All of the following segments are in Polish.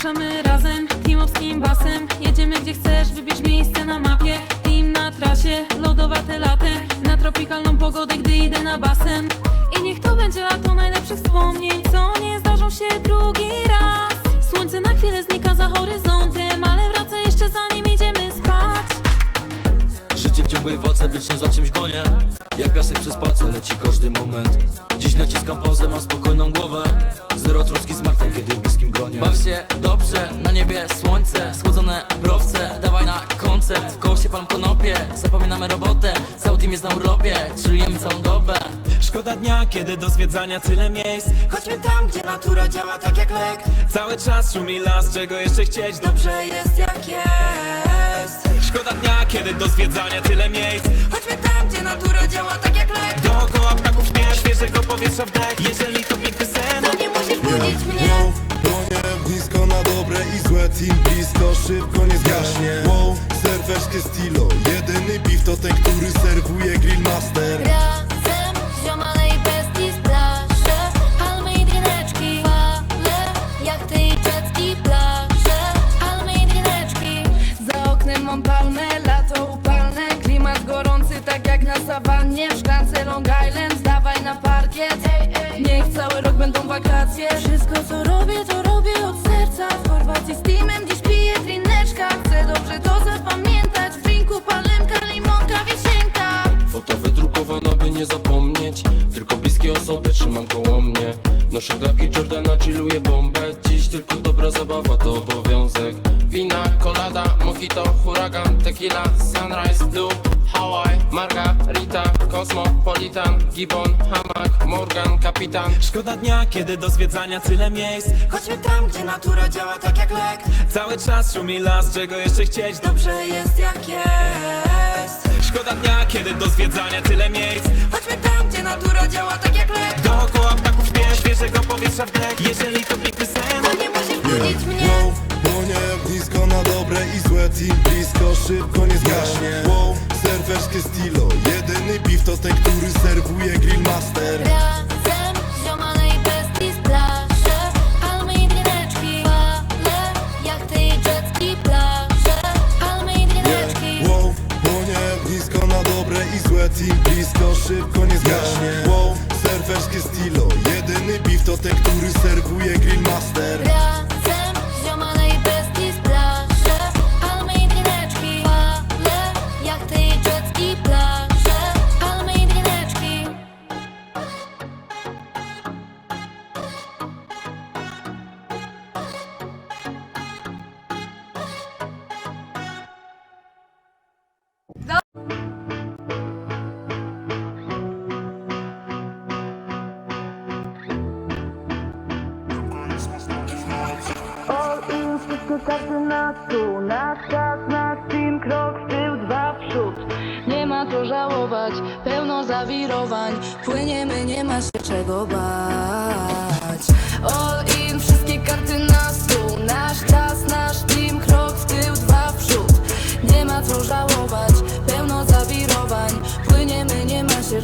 Ruszamy razem, teamowskim basem. Jedziemy gdzie chcesz, wybierz miejsce na mapie. Team na trasie, lodowate latem. Na tropikalną pogodę, gdy idę na basen. I niech to będzie lato najlepszych wspomnień Co nie zdarzą się drugi raz. Słońce na chwilę znika za horyzontem Ale wraca jeszcze zanim idziemy spać. Życie w ciągłej walce, wiecznie za czymś gonię. Jak piasek przez palce leci każdy moment. Dziś naciskam pauzę, mam spokojną głowę. Zero troski z martwą, kiedy Baw się dobrze, na niebie słońce Schłodzone browce, dawaj na koncert W koło się palm konopie, zapominamy robotę Cały team jest na urlopie, chillujemy całą dobę. Szkoda dnia, kiedy do zwiedzania tyle miejsc. Chodźmy tam, gdzie natura działa tak jak lek. Cały czas szumi las, czego jeszcze chcieć. Dobrze jest jak jest. Szkoda dnia, kiedy do zwiedzania tyle miejsc. Chodźmy tam, gdzie natura działa tak jak lek. Dookoła ptaków śpiew, świeżego powietrza wdech Jeżeli to piękny sen. To nie musisz budzić mnie dobre i złe Team blisko, szybko nie zgaśnie. Wow, serwerskie stilo Jedyny beef to ten, który serwuje Grillmaster Razem, ziomale i bestii splasze Palmy i drineczki Fale, jachty i jetski plaże Palmy i drineczki. Za oknem mam palmę, lato upalne Klimat gorący, tak jak na sawannie W szklance Long Island, dawaj na parkiet. Niech cały rok będą wakacje Wszystko co osoby trzymam koło mnie. Noszę klapki Jordana, chilluję bombę. Dziś tylko dobra zabawa, to obowiązek. Wina, kolada, mojito, huragan Tequila, sunrise, blue, Hawaii Margarita, Cosmopolitan Gibbon, Hamak, Morgan, Kapitan. Szkoda dnia, kiedy do zwiedzania tyle miejsc. Chodźmy tam, gdzie natura działa tak jak lek. Cały czas szumi las, czego jeszcze chcieć. Dobrze jest jak jest Szkoda dnia, kiedy do zwiedzania tyle miejsc. Chodźmy tam, gdzie natura działa tak jak lek. Dookoła ptaków śpiew, świeżego powietrza wdech Jeżeli to piękny sen. To nie musisz budzić mnie. Wow, płonie blisko na dobre i złe Team. Blisko, szybko nie zgaśnie. Wow, serwerskie stilo Jedyny beef to ten, który serwuje Grillmaster. Razem, Blisko, szybko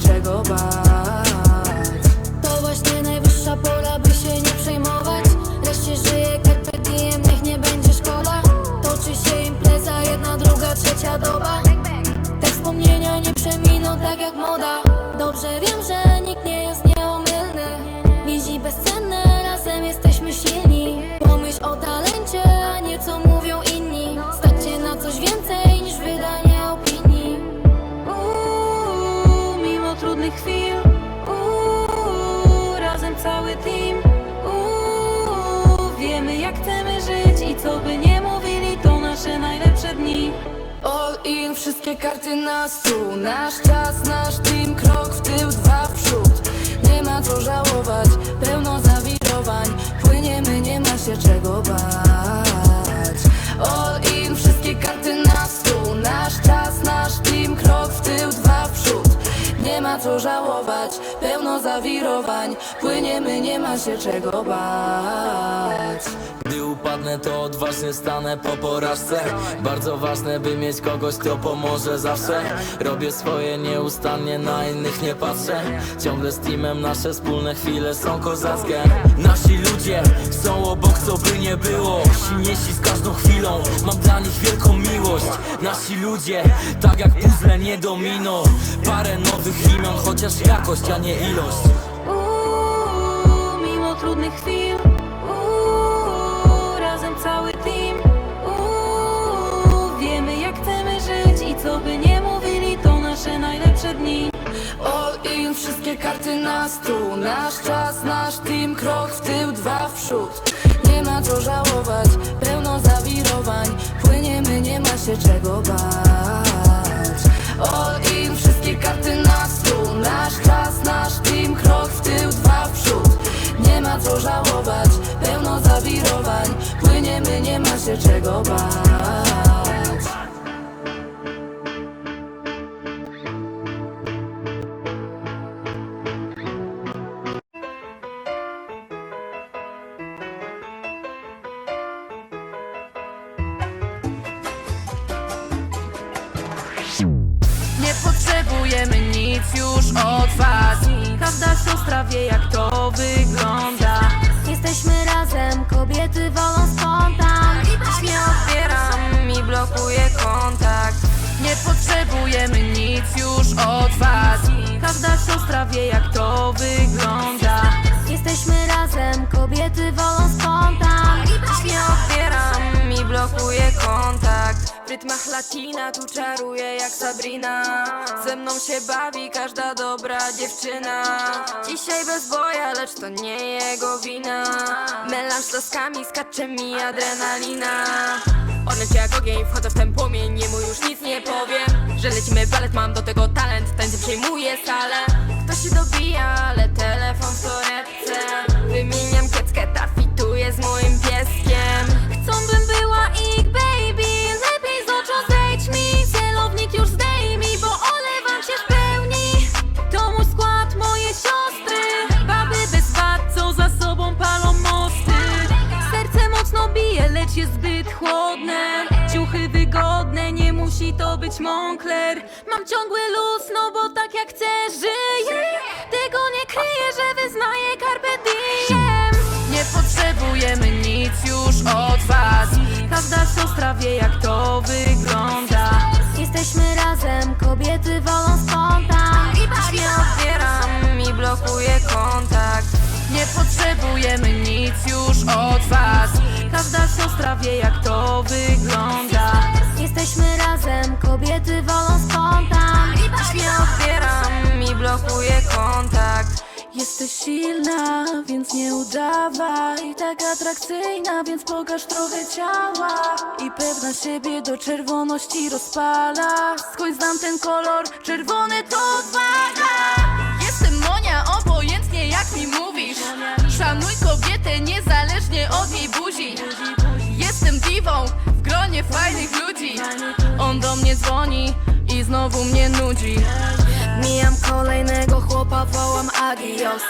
czego bać. To właśnie najwyższa pora, by się nie przejmować. Wreszcie żyje carpe diem, niech nie będzie szkoda. Toczy się impreza, jedna, druga, trzecia doba. Te wspomnienia nie przeminą tak jak moda. Dobrze wiem, że nikt nie jest wszystkie karty na stół. Nasz czas, nasz team, krok w tył, dwa w przód. Nie ma co żałować, pełno zawirowań. Płyniemy, nie ma się czego bać. All in, wszystkie karty na stół. Nasz czas, nasz team, krok w tył, dwa w przód. Nie ma co żałować, pełno zawirowań. Płyniemy, nie ma się czego bać upadnę, to odważnie stanę po porażce. Bardzo ważne, by mieć kogoś, kto pomoże zawsze. Robię swoje nieustannie, na innych nie patrzę. Ciągle z teamem, nasze wspólne chwile są kozackie. Nasi ludzie są obok, co by nie było. Silniejsi z każdą chwilą, mam dla nich wielką miłość. Nasi ludzie, tak jak puzzle nie domino. Parę nowych imion, chociaż jakość, a nie ilość. Uuu, mimo trudnych chwil nasze dni. All in, wszystkie karty na stół. Nasz czas, nasz team, krok w tył, dwa w przód. Nie ma co żałować, pełno zawirowań. Płyniemy, nie ma się czego bać. All in, wszystkie karty na stół. Nasz czas, nasz team, krok w tył, dwa w przód. Nie ma co żałować, pełno zawirowań. Płyniemy, nie ma się czego bać wie jak to wygląda. Jesteśmy razem, kobiety wolą spontan. Nie odbieram i blokuję kontakt. Nie potrzebujemy nic już od was. Każda siostra wie jak to rytmach latina tu czaruje jak Sabrina. Ze mną się bawi każda dobra dziewczyna. Dzisiaj bez boja, lecz to nie jego wina. Melanż laskami, skacze mi adrenalina. Odleć jak ogień, wchodzę w ten płomień Niemu już nic nie powiem. Że lecimy balet, mam do tego talent Tańce przejmuje salę. Ktoś się dobija, ale telefon w torebce. Wymieniam kieckę, ta fituje z moim pieskiem jest zbyt chłodne. Ciuchy wygodne, nie musi to być Moncler. Mam ciągły luz, no bo tak jak chcę żyję. Tego nie kryję, że wyznaję carpe diem. Nie potrzebujemy nic już od was. Każda siostra wie jak to wygląda. Jesteśmy razem, kobiety wolą spontan. Nie odbieram i blokuję kontakt Nie potrzebujemy nic już od was. Każda siostra wie jak to wygląda. Jesteśmy razem, kobiety wolą spontan. Nie odbieram i blokuję kontakt. Jesteś silna, więc nie udawaj. Tak atrakcyjna, więc pokaż trochę ciała. I pewna siebie do czerwoności rozpala. Skąd znam ten kolor, czerwony to odwaga Jestem Monia, obojętnie fajnych ludzi. On do mnie dzwoni i znowu mnie nudzi. Mijam kolejnego chłopa, wołam adios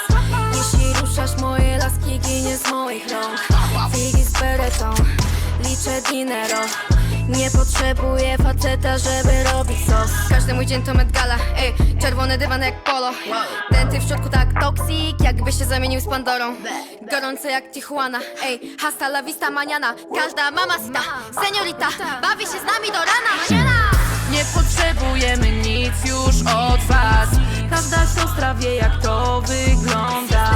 Jeśli ruszasz moje laski, ginie z moich rąk. Figi z beretą, liczę dinero. Nie potrzebuję faceta, żeby robić sos. Każdy mój dzień to Met Gala, ej, czerwony dywan jak polo. Denty w środku tak toksik, jakby się zamienił z Pandorą. Gorący jak Tijuana, ej, hasta la vista mañana. Każda mamacita, seniorita, bawi się z nami do rana. Nie potrzebujemy nic już od was. Każda siostra wie jak to wygląda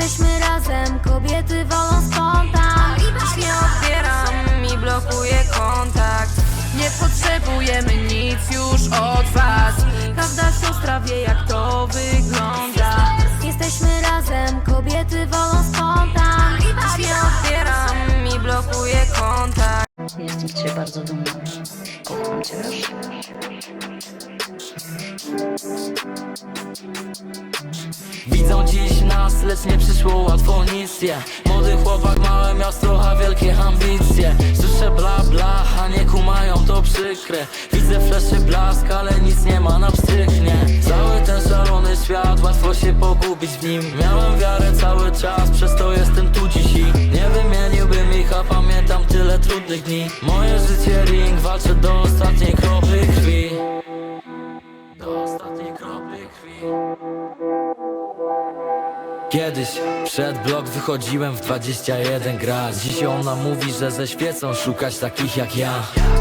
Jesteśmy razem, kobiety wolą spontan. Nie odbieram i blokuję kontakt. Nie potrzebujemy nic już od was. Każda siostra wie jak Jestem z Ciebie bardzo dumna. Kocham Cię? Widzą dziś nas, lecz nie przyszło łatwo nic nie Młody chłopak, małe miasto, a wielkie ambicje. Słyszę bla bla, a nie kumają, to przykre. Widzę fleszy blask, ale nic nie ma na psychnie Cały ten szalony świat, łatwo się pogubić w nim. Miałem wiarę cały czas, przez to jestem tu dziś i Nie wymieniłbym ich, a trudnych dni Moje życie ring, walczę do ostatniej kropli krwi. Do ostatniej kropli krwi Kiedyś przed blok wychodziłem w 21 grać Dziś ona mówi, że ze świecą szukać takich jak ja.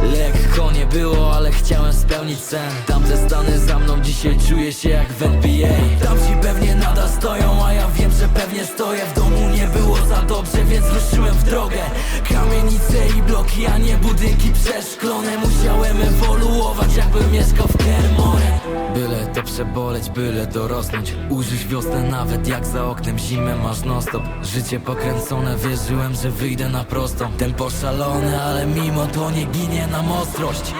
Lekko nie było, ale chciałem spełnić sen. Tamte stany za mną dzisiaj czuję się jak w NBA Tamci pewnie nadal stoją, a ja wiem, że pewnie stoję. W domu nie było za dobrze, więc ruszyłem w drogę. Kamienice i bloki, a nie budynki przeszklone. Musiałem ewoluować, jakbym mieszkał w Kermore. Byle to przeboleć, byle dorosnąć. Użyć wiosnę nawet jak za zimę masz non stop Życie pokręcone, wierzyłem, że wyjdę na prostą. Tempo szalone, ale mimo to nie ginie nam ostrość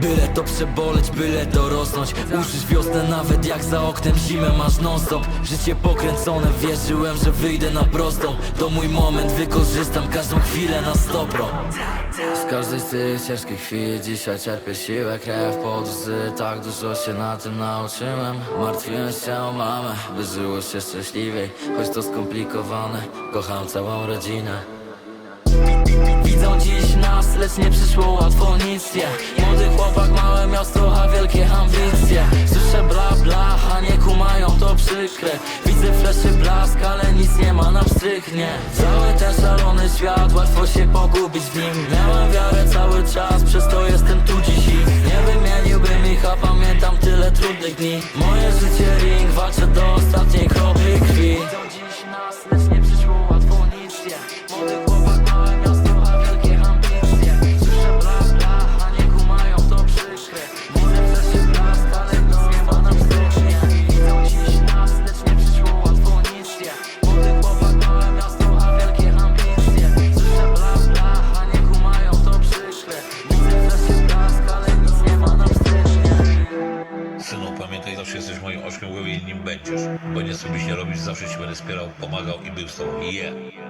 Byle to przeboleć, byle dorosnąć Użyć wiosnę nawet jak za oknem zimę masz non stop Życie pokręcone, wierzyłem, że wyjdę na prostą. To mój moment, wykorzystam każdą chwilę na stopro. Z każdej z tych ciężkich chwil dzisiaj czerpię siłę, krew pod łzy. Tak dużo się na tym nauczyłem. Martwiłem się o mamę, by żyło się szczęśliwiej. Choć to skomplikowane, kocham całą rodzinę Widzą dziś nas, lecz nie przyszło łatwo nic. Nie Młody chłopak, małe miasto, a wielkie ambicje. Słyszę bla bla, a nie kumają, to przykre. Widzę fleszy blask, ale nic nie ma na pstrych, nie. Cały ten szalony świat, łatwo się pogubić w nim. Miałem wiarę cały czas, przez to jestem tu dziś i Nie wymieniłbym ich, a pamiętam tyle trudnych dni. Moje życie ring, walczę do ostatniej kropli krwi Bo nie co byś nie robić, zawsze ci będę wspierał, pomagał i był z tobą. Yeah.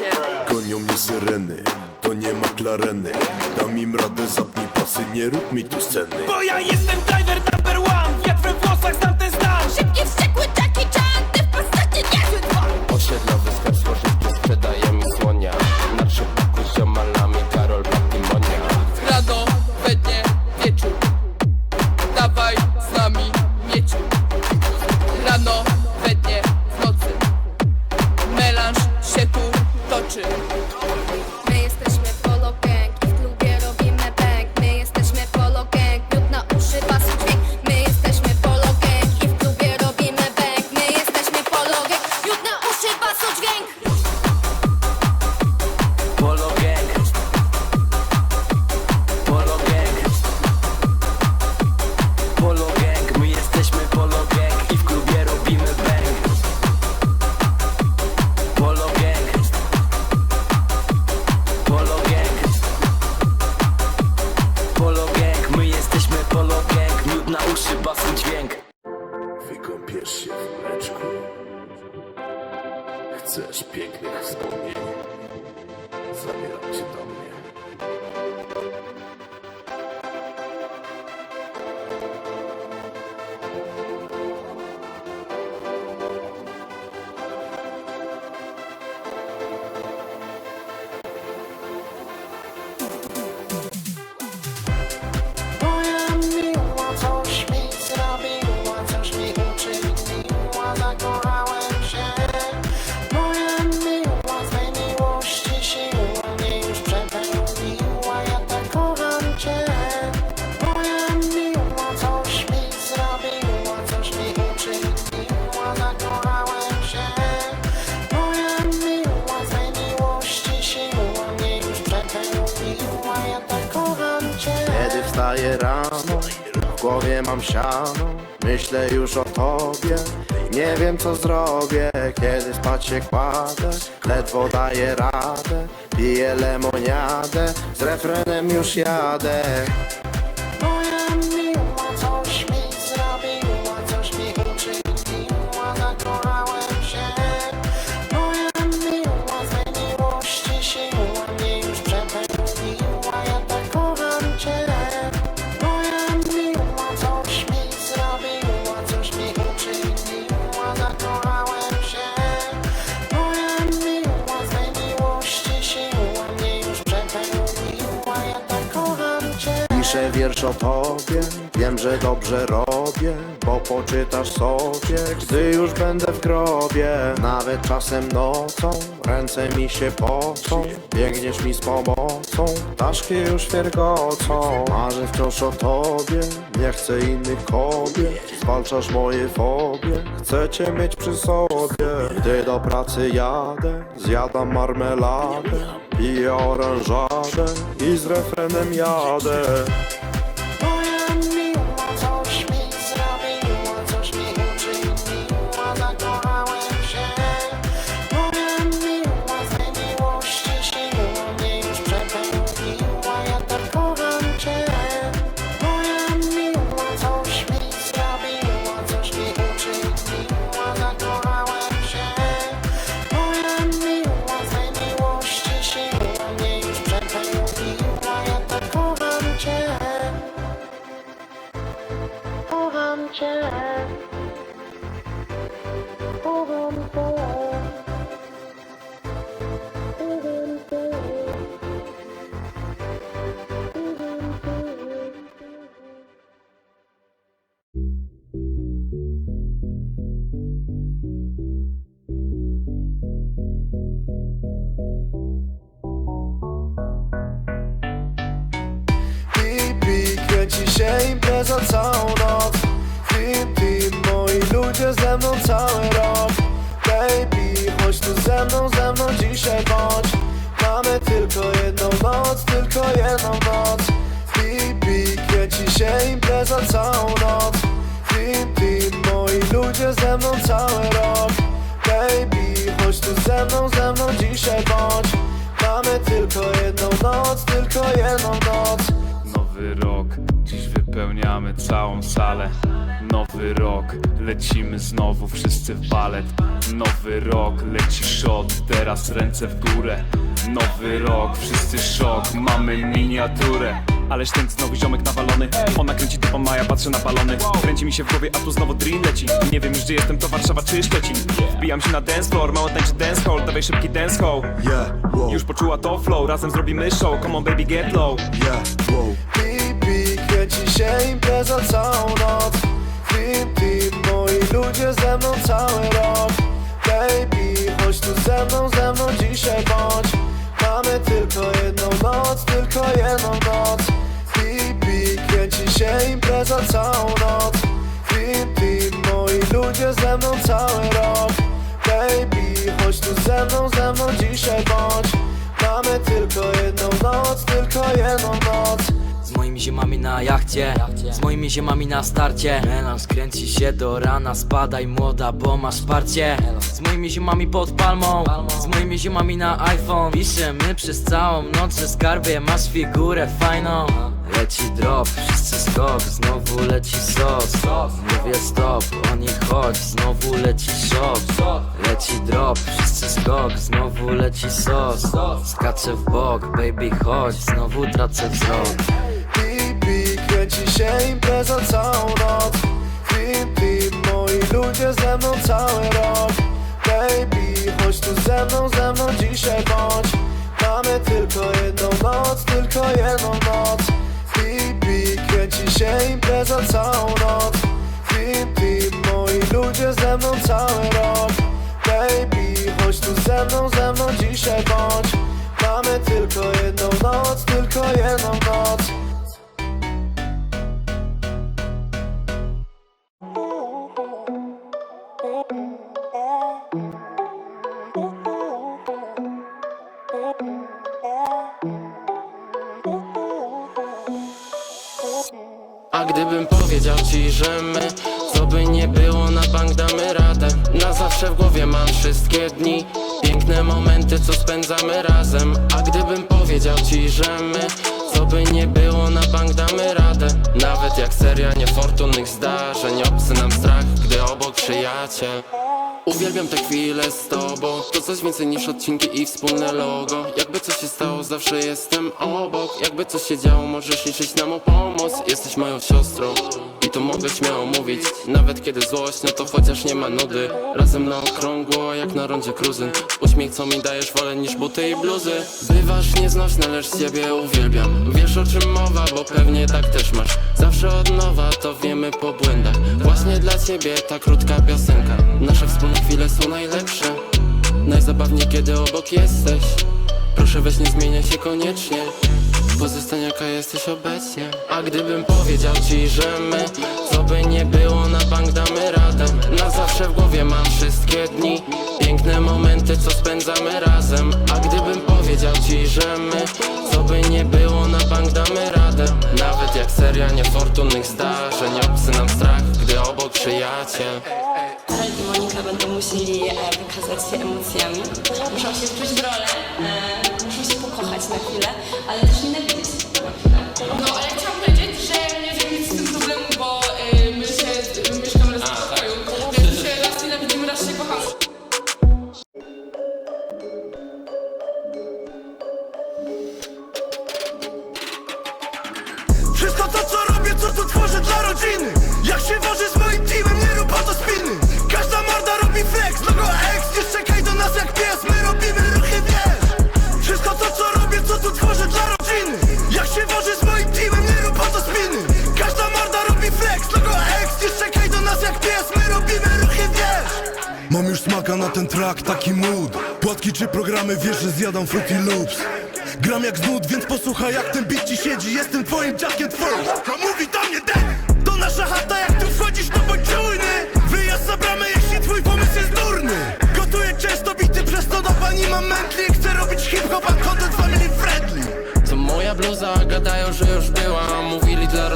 Bracie Gonią mnie syreny, to nie ma klareny. Dam im radę, zapnij pasy, nie rób mi tu sceny. Bo ja jestem driver number one Wiatr we włosach, znam Rano, w głowie mam siano. Myślę już o tobie, nie wiem co zrobię Kiedy spać się kładę, ledwo daję radę Piję lemoniadę, z refrenem już jadę Piszę wiersz o tobie, wiem, że dobrze robię Bo poczytasz sobie, gdy już będę w grobie. Nawet czasem nocą, ręce mi się pocą Biegniesz mi z pomocą, ptaszki już wiergocą Marzę wciąż o tobie, nie chcę innych kobiet. Zwalczasz moje fobie, chcę cię mieć przy sobie. Gdy do pracy jadę, zjadam marmeladę Piję oranżadę i z refrenem jadę cały rok. Baby, chodź tu ze mną, ze mną dzisiaj bądź. Mamy tylko jedną noc, tylko jedną noc. Nowy rok, dziś wypełniamy całą salę. Nowy rok, lecimy znowu wszyscy w balet. Nowy rok, leci shot, teraz ręce w górę. Nowy rok, wszyscy szok, mamy miniaturę Ależ ten znowu ziomek nawalony. Ona kręci typą, a ja patrzę na balony. Kręci mi się w głowie, a tu znowu drill leci. Nie wiem już gdzie jestem, to Warszawa czy Szczecin. Wbijam się na dance floor, mało tańczy dance hall. Dawaj szybki dance hall. Już poczuła to flow, razem zrobimy show. Come on baby get low. Pip, kręci się impreza całą noc. Pip, pip, moi ludzie ze mną cały rok. Baby, chodź tu ze mną, ze mną dzisiaj bądź Mamy tylko jedną noc, tylko jedną noc. Pip, kręci się impreza całą noc. Pip, moi ludzie ze mną cały rok. Baby, chodź tu ze mną, ze mną dzisiaj bądź. Mamy tylko jedną noc, tylko jedną noc moimi ziomami na jachcie. Z moimi ziomami na starcie. Melanż kręci się do rana Spadaj młoda, bo masz parcie Z moimi ziomami pod palmą Z moimi ziomami na iPhone. Piszemy przez całą noc, że skarbie Masz figurę fajną. Leci drop, wszyscy skok Znowu leci sos Mówię stop, oni chodź Znowu leci szok Leci drop, wszyscy skok Znowu leci sos Skaczę w bok, baby chodź Znowu tracę wzrok się impreza całą noc. Pip, pip, moi ludzie ze mną cały rok. Baby, chodź tu ze mną, ze mną dzisiaj bądź. Mamy tylko jedną noc, tylko jedną noc. Pip, pip, kręci się impreza całą noc. Pip, pip, moi ludzie ze mną cały rok. Baby, chodź tu ze mną, ze mną dzisiaj bądź. Mamy tylko jedną noc, tylko jedną noc ci, że my Co by nie było, na bank damy radę. Na zawsze w głowie mam wszystkie dni. Piękne momenty, co spędzamy razem. A gdybym powiedział ci, że my Co by nie było, na bank damy radę. Nawet jak seria niefortunnych zdarzeń Obcy nam strach, gdy obok przyjaciel. Uwielbiam te chwile z tobą. To coś więcej niż odcinki i wspólne logo. Jakby coś się stało, zawsze jestem obok. Jakby coś się działo, możesz liczyć na mą pomoc. Jesteś moją siostrą to mogę śmiało mówić. Nawet kiedy złość, no to chociaż nie ma nudy. Razem na okrągło, jak na rondzie kruzyn. Uśmiech, co mi dajesz, wolę niż buty i bluzy. Bywasz nieznośna, lecz ciebie uwielbiam. Wiesz o czym mowa, bo pewnie tak też masz. Zawsze od nowa, to wiemy po błędach. Właśnie dla ciebie ta krótka piosenka. Nasze wspólne chwile są najlepsze. Najzabawniej, kiedy obok jesteś. Proszę weź nie zmieniaj się koniecznie Pozostań jaka jesteś obecnie. A gdybym powiedział ci, że my Co by nie było, na bank damy radę. Na zawsze w głowie mam wszystkie dni. Piękne momenty, co spędzamy razem. A gdybym powiedział ci, że my Co by nie było, na bank damy radę. Nawet jak seria niefortunnych zdarzeń Obcy nam strach, gdy obok przyjaciel Monika będą musieli e, wykazać się emocjami. Muszą się wczuć w rolę, e, muszą się pokochać na chwilę, ale też nienawidzieć na. No, ten track, taki mood. Płatki czy programy, wiesz, że zjadam Fruity Loops. Gram jak znud, więc posłuchaj jak ten beat ci siedzi. Jestem twoim dziadkiem A mówi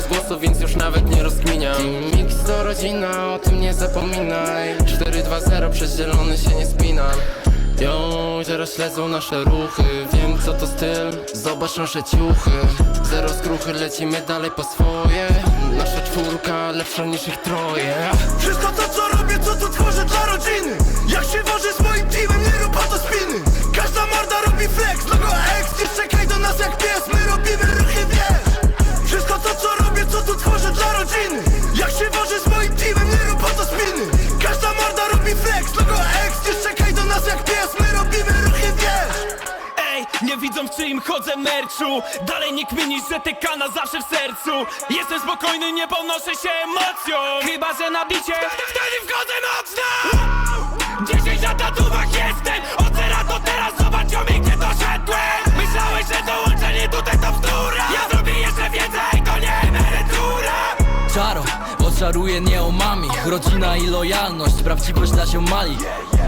Dla rozgłosu, więc już nawet nie rozkminiam. Mix to rodzina, o tym nie zapominaj. 4-2-0, przez zielony się nie spinam. Yo, teraz śledzą nasze ruchy. Wiem co to styl, zobacz nasze ciuchy. Zero skruchy, lecimy dalej po swoje. Nasza czwórka lepsza niż ich troje. Wszystko to co robię, co tu tworzę dla rodziny. Jak się wożę z moim teamem, nie rób to spiny. Każda morda robi flex, logo X. Nie czekaj do nas jak pies, my robimy ruchy, to co robię, co tu tworzę dla rodziny. Jak się wożę z moim teamem, nie to spiny. Każda morda robi flex, logo X. Nie czekaj do nas jak pies, my robimy ruchy, wiesz. Ej, nie widzą w czyim chodzę merczu. Dalej nie kminisz, że TK na zawsze w sercu. Jestem spokojny, nie ponoszę się emocją. Chyba, że na bicie, wtedy wchodzę mocno! Dziesięć na tatuwach jestem. Od zera do teraz zobacz mi gdzie doszedłem. Myślałeś, że dołączenie tutaj to bzdura. Ja zrobię jeszcze więcej, to Czaro, oczaruję nie omami Rodzina i lojalność, prawdziwość się mali.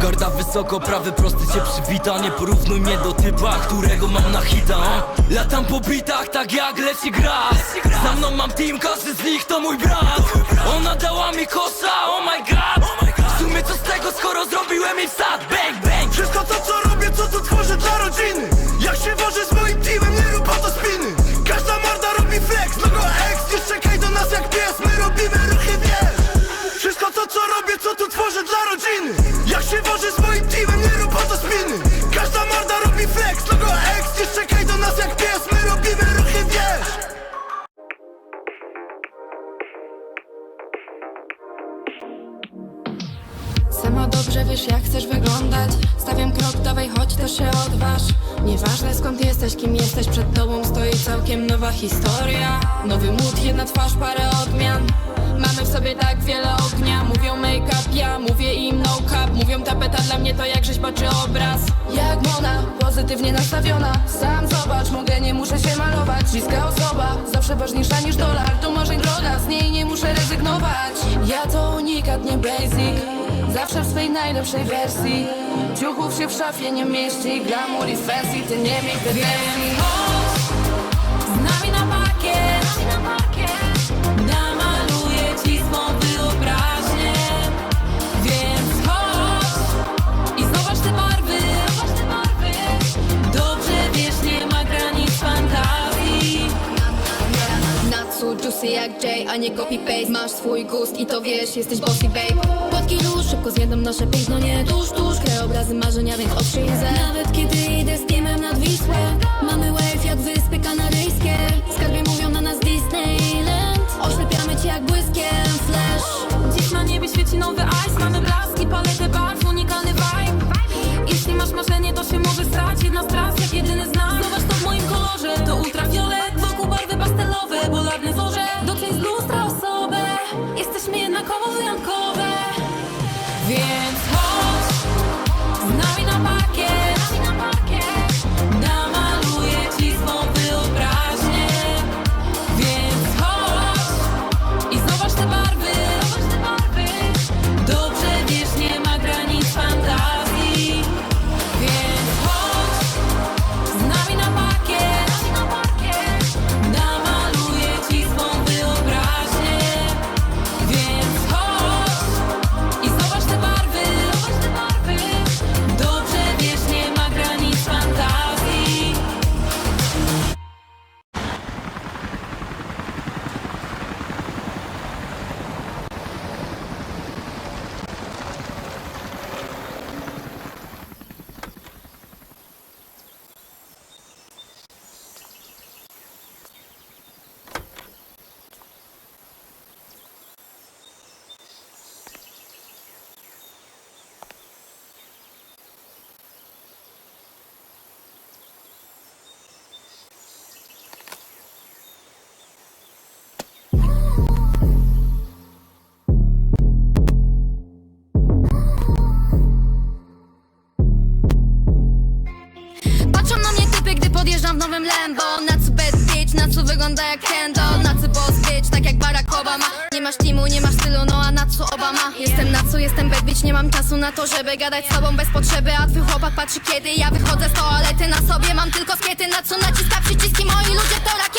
Garda wysoko, prawy prosty cię przywita. Nie porównuj mnie do typa, którego mam na hita? Latam po bitach, tak jak leci gras. Za mną mam team, każdy z nich to mój brat. Ona dała mi kosa, oh my god. W sumie co z tego, skoro zrobiłem jej wsad? Bang, bang. Wszystko to co robię, co tu tworzę dla rodziny robi flex, logo X Nie czekaj do nas jak pies, my robimy ruchy, wiesz Wszystko to co robię, co tu tworzę dla rodziny. Jak się wożę z moim teamem, historia. Nowy mód, jedna twarz, parę odmian. Mamy w sobie tak wiele ognia. Mówią make-up, ja mówię im no cap. Mówią tapeta dla mnie to jak rzeźbaczy obraz. Jak Mona, pozytywnie nastawiona. Sam zobacz, mogę, nie muszę się malować. Bliska osoba, zawsze ważniejsza niż dolar. To marzeń droga, z niej nie muszę rezygnować. Ja to unikat, nie basic. Zawsze w swej najlepszej wersji. Ciuchów się w szafie nie mieści. Glamour i fancy, ty nie miej pretensji nie copy-paste. Masz swój gust i to wiesz, jesteś bossy babe. Płatki róż, szybko zjadam nasze piękno, nie tuż, tuż. Krajobrazy marzenia, więc otrzyjzę Nawet kiedy idę z teamem nad Wisłę Mamy wave jak wyspy kanaryjskie Skarbie mówią na nas Disneyland. Oślepiamy cię jak błyskiem flash. Dziś na niebie świeci nowy ice. Mamy blaski, paletę barw, unikalny vibe. Jeśli masz marzenie, to się może stać Jedna z tras, Jesteśmy jednakowo jak Kendall Nacu boss bitch, tak jak Barack Obama. Nie masz teamu, nie masz stylu, no a Nacu Obama? Jestem Nacu, jestem bad nie mam czasu na to, żeby gadać z tobą bez potrzeby. A twój chłopak patrzy kiedy ja wychodzę z toalety Na sobie. Mam tylko skiety, Nacu naciska przyciski, moi ludzie to rakiety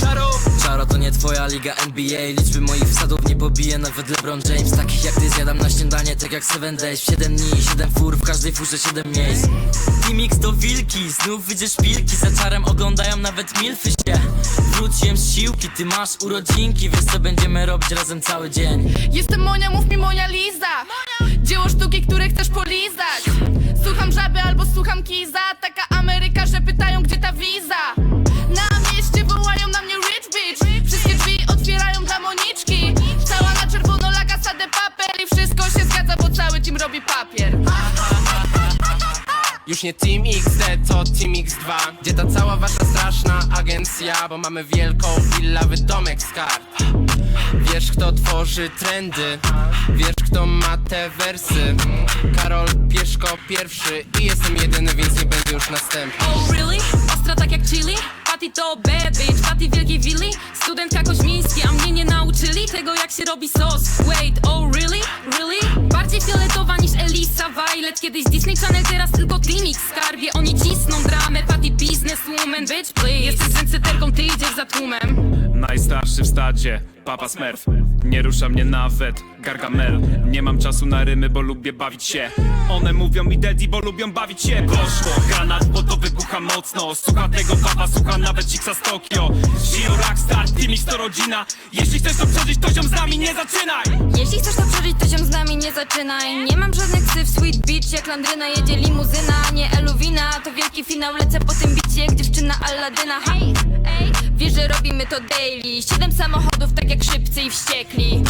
Czaro! Czaro to nie twoja liga NBA Liczby moich wsadów nie pobije nawet LeBron James. Takich jak ty zjadam na śniadanie, tak jak 7 days. W 7 dni, 7 fur, w każdej furze 7 miejsc. Teamix to wilki, znów widzę szpilki Za czarem oglądają nawet milfy się. Wróciłem z siłki, ty masz urodzinki Wiesz co będziemy robić razem cały dzień. Jestem Monia, mów mi Monia Liza. Dzieło sztuki, które chcesz polizać. Słucham żaby albo słucham kiza Już nie Team XD, to Team X2 Gdzie ta cała wasza straszna agencja Bo mamy wielką villawy domek z kart Wiesz kto tworzy trendy Wiesz kto ma te wersy Karol Pieszko pierwszy I jestem jedyny, więc nie będzie już następny Oh really? Ostra tak jak chili? Patty to bad bitch, wielkiej willi Studentka Koźmiński, a mnie nie nauczyli Tego jak się robi sos. Wait, oh really? Really? Bardziej fioletowa niż Elisa Violet. Kiedyś Disney Channel, teraz tylko Trimix skarbie. Oni cisną dramę, Patty businesswoman Bitch please, jesteś zęcyterką, ty idziesz za tłumem. Najstarszy w stadzie, Papa Smurf. Nie rusza mnie nawet Gargamel. Nie mam czasu na rymy, bo lubię bawić się. One mówią mi daddy, bo lubią bawić się. Poszło, granat, bo to wybucha mocno. Słucha tego papa, słucha nawet Chicksa z Tokio. Gio Rockstar, Teamix to rodzina. Jeśli chcesz to przeżyć, to ziom z nami nie zaczynaj. Jeśli chcesz to przeżyć, to się z nami nie zaczynaj. Nie mam żadnych ksyw, sweet beach Jak Landryna jedzie limuzyna, nie Eluwina. To wielki finał, lecę po tym bicie Jak dziewczyna Aladyna. Hej, ej, wiesz, że robimy to daily. Siedem samochodów, tak jak szybcy i wściekli.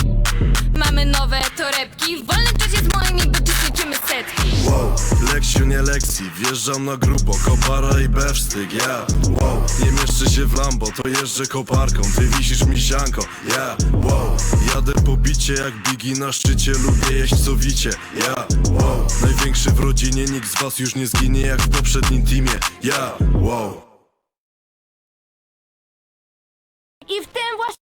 Mamy nowe torebki. W wolnym czasie z moimi buty ćwiczymy setki. Wow, lekcjo nie lekcji, wjeżdżam na grubo Kopara i bewsztyk, yeah. Wow, nie mieszczę się w Lambo, to jeżdżę koparką. Ty wisisz mi sianko, yeah. Wow, jadę po bicie jak Biggie na szczycie. Lubię jeść sowicie, yeah. Wow, największy w rodzinie, nikt z was już nie zginie Jak w poprzednim teamie, yeah. Wow I w tym właśnie